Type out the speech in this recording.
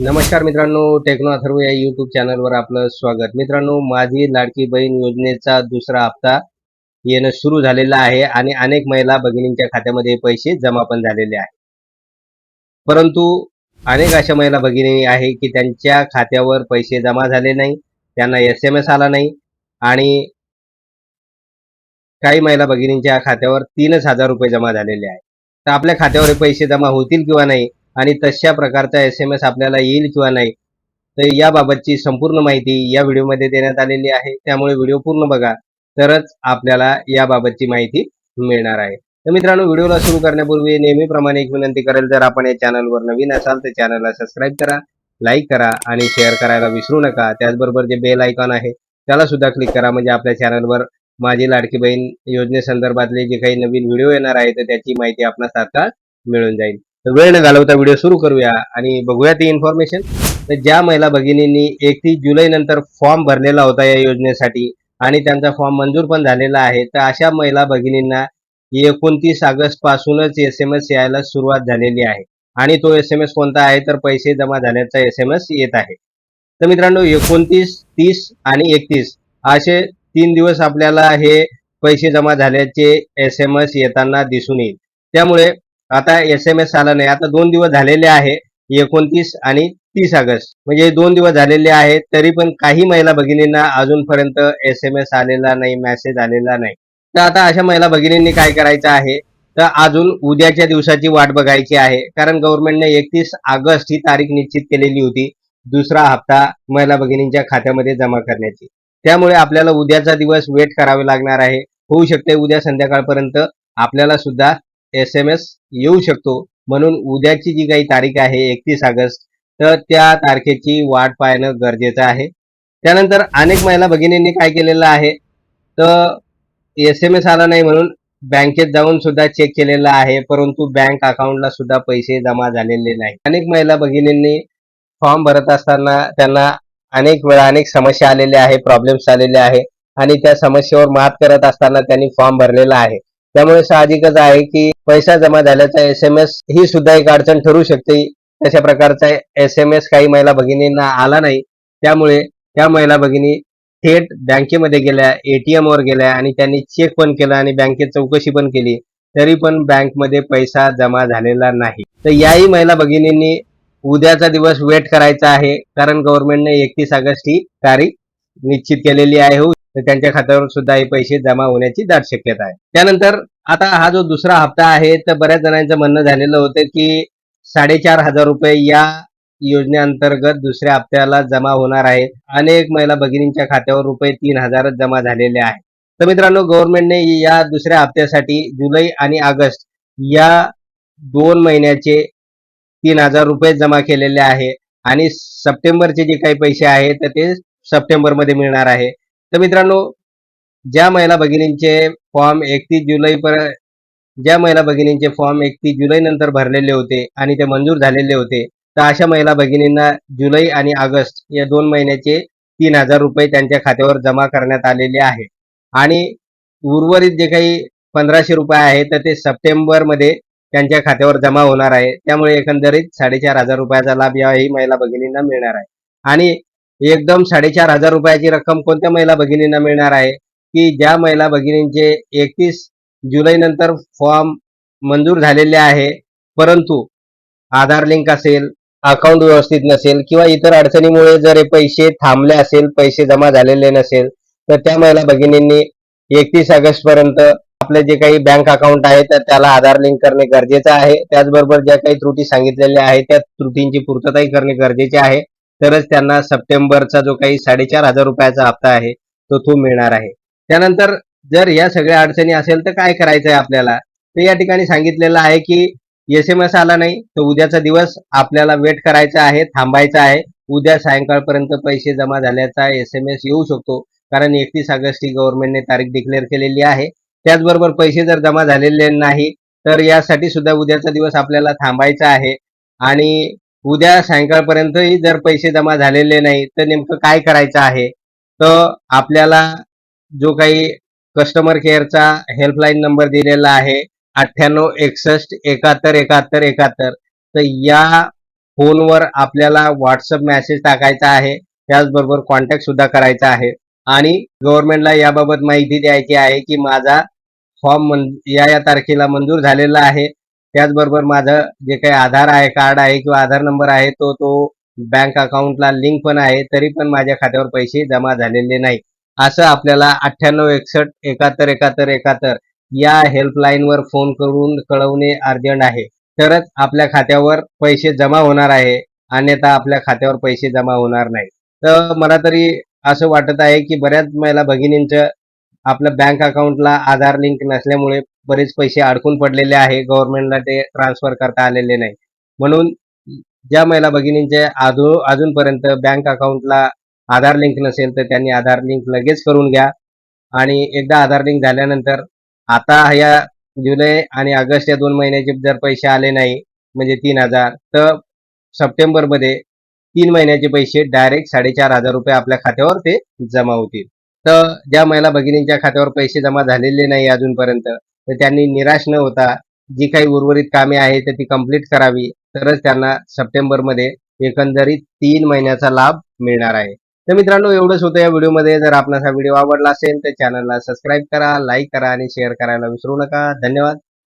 नमस्कार मित्रांनो टेक्नो अथर्व या युट्यूब चॅनलवर आपलं स्वागत. मित्रांनो माझी लाडकी बहीण योजनेचा दुसरा हप्ता येणं सुरू झालेला आहे आणि अनेक महिला भगिनींच्या खात्यामध्ये पैसे जमा पण झालेले आहे परंतु अनेक अशा महिला भगिनी आहे की त्यांच्या खात्यावर पैसे जमा झाले नाही त्यांना एस एम एस आला नाही आणि काही महिला भगिनींच्या खात्यावर तीनच हजार रुपये जमा झालेले आहे तर आपल्या खात्यावर पैसे जमा होतील किंवा नाही आणि तशा प्रकारचा एस एम एस आपल्याला येईल किंवा नाही तर याबाबतची संपूर्ण माहिती या व्हिडिओमध्ये देण्यात आलेली आहे. त्यामुळे व्हिडिओ पूर्ण बघा तरच आपल्याला याबाबतची माहिती मिळणार आहे. तर मित्रांनो व्हिडिओला सुरू करण्यापूर्वी नेहमीप्रमाणे एक विनंती करेल जर आपण या चॅनलवर नवीन असाल तर चॅनलला सबस्क्राईब करा लाईक करा आणि शेअर करायला विसरू नका. त्याचबरोबर जे बेल आयकॉन आहे त्याला सुद्धा क्लिक करा म्हणजे आपल्या चॅनलवर माझी लाडकी बहीण योजनेसंदर्भातले जे काही नवीन व्हिडिओ येणार आहे तर त्याची माहिती आपणास तात्काळ मिळून जाईल. वेळ न घालवता व्हिडिओ सुरू करूया आणि बघूया ती इन्फॉर्मेशन तर ज्या महिला भगिनींनी एकतीस जुलै नंतर फॉर्म भरलेला होता या योजनेसाठी आणि त्यांचा फॉर्म मंजूर पण झालेला आहे तर अशा महिला भगिनींना एकोणतीस ऑगस्ट पासूनच एस एम एस यायला सुरुवात झालेली आहे. आणि तो एस एम एस कोणता आहे? तर पैसे जमा झाल्याचा एस एम एस येत आहे. तर मित्रांनो एकोणतीस तीस आणि एकतीस असे तीन दिवस आपल्याला हे पैसे जमा झाल्याचे एस एम एस येताना दिसून येईल. त्यामुळे आता एस एम एस आला नाही. आता दोन दिवस झालेले आहे एकोणतीस आणि तीस ऑगस्ट. म्हणजे दोन दिवस झालेले आहेत तरी पण काही महिला भगिनींना अजूनपर्यंत एस एम एस आलेला नाही मेसेज आलेला नाही. तर आता अशा महिला भगिनींनी काय करायचं आहे? तर अजून उद्याच्या दिवसाची वाट बघायची आहे. कारण गव्हर्नमेंटने एकतीस ऑगस्ट ही तारीख निश्चित केलेली होती दुसरा हप्ता महिला भगिनींच्या खात्यामध्ये जमा करण्याची. त्यामुळे आपल्याला उद्याचा दिवस वेट करावे लागणार आहे. होऊ शकते उद्या संध्याकाळपर्यंत आपल्याला सुद्धा एस एम एस येऊ शकतो. म्हणून उद्याची जी काही तारीख आहे एकतीस ऑगस्ट तर त्या तारखेची वाट पाहणं गरजेचं आहे. त्यानंतर अनेक महिला भगिनींनी काय केलेलं आहे? तर एस एम एस आला नाही म्हणून बँकेत जाऊन सुद्धा चेक केलेला आहे परंतु बँक अकाउंटला सुद्धा पैसे जमा झालेले नाही. अनेक महिला भगिनींनी फॉर्म भरत असताना त्यांना अनेक वेळा अनेक समस्या आलेल्या आहे प्रॉब्लेम्स आलेले आहे आणि त्या समस्येवर मात करत असताना त्यांनी फॉर्म भरलेला आहे. त्यामुळे साहजिकच आहे की पैसा जमा झाल्याचा एस एम एस ही सुद्धा एक अडचण ठरू शकते. तशा प्रकारचा एस एम एस काही महिला भगिनींना आला नाही. त्यामुळे त्या महिला भगिनी थेट बँकेमध्ये गेल्या एटीएम वर गेल्या आणि त्यांनी चेक पण केला आणि बँकेत चौकशी पण केली. तरी पण बँकमध्ये पैसा जमा झालेला नाही. तर याही महिला भगिनींनी उद्याचा दिवस वेट करायचा आहे. कारण गव्हर्नमेंटने एकतीस ऑगस्ट ही तारीख निश्चित केलेली आहे. हो तर त्यांच्या खात्यावर सुद्धा हे पैसे जमा होण्याची दाट शक्यता आहे. त्यानंतर आता हा जो दुसरा हप्ता आहे तर बऱ्याच जणांचं म्हणणं झालेलं होतं की साडेचार हजार रुपये या योजनेअंतर्गत दुसऱ्या हप्त्याला जमा होणार आहे. अनेक महिला भगिनींच्या खात्यावर रुपये तीन हजारच जमा झालेले आहे तर मित्रांनो गव्हर्नमेंटने या दुसऱ्या हप्त्यासाठी जुलै आणि ऑगस्ट या दोन महिन्याचे तीन हजार रुपये जमा केलेले आहे. आणि सप्टेंबरचे जे काही पैसे आहेत तर ते सप्टेंबरमध्ये मिळणार आहे. तर मित्रांनो ज्या महिला भगिनींचे फॉर्म एकतीस जुलै पर्यंत ज्या महिला भगिनींचे फॉर्म एकतीस जुलै नंतर भरलेले होते आणि ते मंजूर झालेले होते तर अशा महिला भगिनींना जुलै आणि ऑगस्ट या दोन महिन्याचे तीन हजार रुपये त्यांच्या खात्यावर जमा करण्यात आलेले आहे. आणि उर्वरित जे काही पंधराशे रुपये आहेत तर ते सप्टेंबरमध्ये त्यांच्या खात्यावर जमा होणार आहे. त्यामुळे एकंदरीत साडेचार हजार रुपयाचा लाभ याही महिला भगिनींना मिळणार आहे. आणि एकदम साडेचार हजार रुपयाची रक्कम कोणत्या महिला भगिनींना मिळणार आहे? की ज्या महिला भगिनींचे एकतीस जुलै नंतर फॉर्म मंजूर झालेले आहे परंतु आधार लिंक असेल अकाउंट व्यवस्थित नसेल किंवा इतर अडचणीमुळे जर हे पैसे थांबले असेल पैसे जमा झालेले नसेल तर त्या महिला भगिनींनी एकतीस ऑगस्ट पर्यंत आपले जे काही बँक अकाउंट आहे तर त्याला आधार लिंक करणे गरजेचं आहे. त्याचबरोबर ज्या काही त्रुटी सांगितलेल्या आहेत त्या त्रुटींची पूर्तताही करणे गरजेचे आहे. तरच त्यांना सप्टेंबरचा जो काही साडेचार हजार रुपयाचा हप्ता आहे तो तो मिळणार आहे. त्यानंतर जर या सगळ्या अडचणी असेल तर काय करायचं आहे आपल्याला? तर या ठिकाणी सांगितलेलं आहे की एस एम एस आला नाही तर उद्याचा दिवस आपल्याला वेट करायचा आहे थांबायचा आहे. उद्या सायंकाळपर्यंत पैसे जमा झाल्याचा एस एम एस येऊ शकतो कारण एकतीस ऑगस्ट ही गव्हर्नमेंटने तारीख डिक्लेअर केलेली आहे. त्याचबरोबर पैसे जर जमा झालेले नाही तर यासाठी सुद्धा उद्याचा दिवस आपल्याला थांबायचा आहे. आणि उद्या सायंकाळपर्यंतही जर पैसे जमा झालेले नाही तर नेमकं काय करायचं आहे? तर आपल्याला जो काही कस्टमर केअरचा हेल्पलाईन नंबर दिलेला आहे अठ्ठ्याण्णव एकसष्ट एकाहत्तर एकाहत्तर एकाहत्तर तर या फोनवर आपल्याला व्हॉट्सअप मेसेज टाकायचा आहे त्याचबरोबर कॉन्टॅक्ट सुद्धा करायचा आहे. आणि गव्हर्नमेंटला याबाबत माहिती द्यायची आहे की माझा फॉर्म मन या या तारखेला मंजूर झालेला आहे. त्याचबरोबर माझं जे काही आधार आहे कार्ड आहे किंवा आधार नंबर आहे तो तो बँक अकाउंटला लिंक पण आहे तरी पण माझ्या खात्यावर पैसे जमा झालेले नाही. असं आपल्याला अठ्ठ्याण्णव एकसष्ट एकाहत्तर एकाहत्तर एकाहत्तर या हेल्पलाईनवर फोन करून कळवणे अर्जंट आहे. तरच आपल्या खात्यावर पैसे जमा होणार आहे अन्यथा आपल्या खात्यावर पैसे जमा होणार नाही. तर मला तरी असं वाटत आहे की बऱ्याच महिला भगिनींचं आपल्या बँक अकाउंटला आधार लिंक नसल्यामुळे बरेच पैसे अडकून पडलेले आहे. गव्हर्नमेंटला ते ट्रान्सफर करता आलेले नाही. म्हणून ज्या महिला भगिनींचे अजून अजूनपर्यंत बँक अकाउंटला आधार लिंक नसेल तर त्यांनी आधार लिंक लगेच करून घ्या. आणि एकदा आधार लिंक झाल्यानंतर आता ह्या जुलै आणि ऑगस्ट या दोन महिन्याचे जर पैसे आले नाही म्हणजे तीन हजार तर सप्टेंबरमध्ये तीन महिन्याचे पैसे डायरेक्ट साडेचार हजार रुपये आपल्या खात्यावर ते जमा होतील. तर ज्या महिला भगिनींच्या खात्यावर पैसे जमा झालेले नाही अजूनपर्यंत तर त्यांनी निराश न होता जी काही उर्वरित कामे आहेत तर ती कंप्लीट करावी. तरच त्यांना सप्टेंबरमध्ये एकंदरीत तीन महिन्याचा लाभ मिळणार आहे. तर मित्रांनो एवढंच होतं या व्हिडिओमध्ये. जर आपणास हा व्हिडिओ आवडला असेल तर चॅनलला सबस्क्राईब करा लाईक करा आणि शेअर करायला विसरू नका. धन्यवाद.